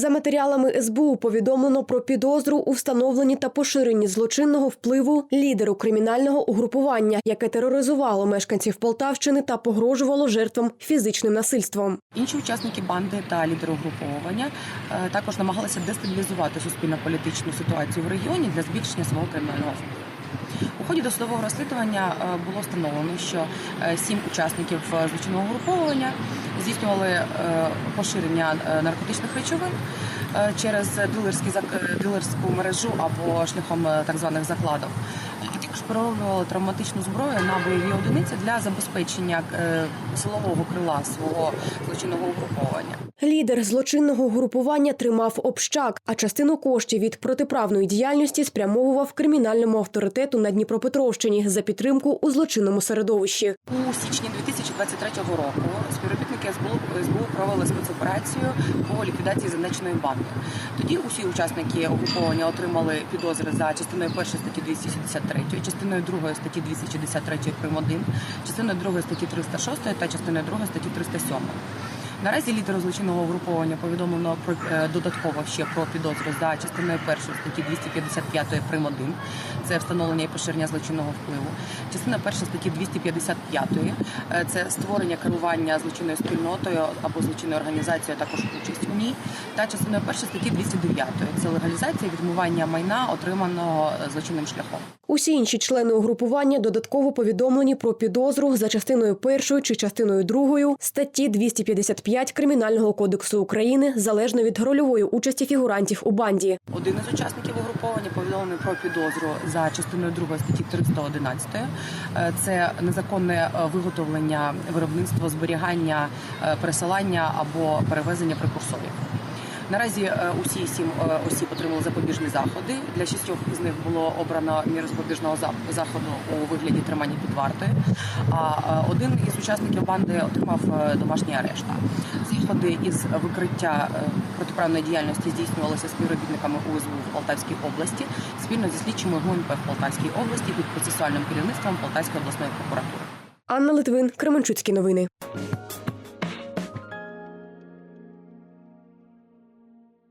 За матеріалами СБУ повідомлено про підозру у встановленні та поширенні злочинного впливу лідеру кримінального угрупування, яке тероризувало мешканців Полтавщини та погрожувало жертвам фізичним насильством. Інші учасники банди та лідери угруповання е, також намагалися дестабілізувати суспільно-політичну ситуацію в регіоні для збільшення свого кримінального ході досудового розслідування е, було встановлено, що е, сім учасників е, злочинного груповування здійснювали поширення наркотичних речовин через дилерську мережу або шляхом так званих закладок. А травматичну зброю на бойові одиниці для забезпечення е, силового крила свого злочинного угруповання. Лідер злочинного групування тримав общак, а частину коштів від протиправної діяльності спрямовував кримінальному авторитету на Дніпропетровщині за підтримку у злочинному середовищі. У січні 2023 року співробітники СБУ, СБУ провели спецоперацію по ліквідації зазначеної банди. Тоді усі учасники окуповання отримали підозри за частиною 1 статті 273, частиною 2 статті 263 прим. 1, частиною 2 статті 306 та частиною 2 статті 307. Наразі лідеру злочинного угруповання повідомлено про е, додатково ще про підозру за частиною 1 статті 255 прим. 1. Це встановлення і поширення злочинного впливу. Частина 1 статті 255 е, це створення керування злочинною спільнотою або злочинною організацією, а також участь у ній. Та частиною 1 статті 209 це легалізація відмивання майна, отриманого е, злочинним шляхом. Усі інші члени угрупування додатково повідомлені про підозру за частиною першою чи частиною другою статті 255 Кримінального кодексу України залежно від рольової участі фігурантів у банді. Один із учасників угруповання повідомлений про підозру за частиною 2 статті 311. Е, Це незаконне е, виготовлення, виробництво, зберігання, е, пересилання або перевезення прекурсорів. Наразі е, усі сім е, осіб отримали запобіжні заходи. Для шістьох із них було обрано міру запобіжного заходу у вигляді тримання під вартою. А е, один із учасників банди отримав домашній арешт. Заходи із викриття протиправної діяльності здійснювалися співробітниками УСБУ в Полтавській області спільно зі слідчими ГУНП в Полтавській області під процесуальним керівництвом Полтавської обласної прокуратури. Анна Литвин, Кременчуцькі новини.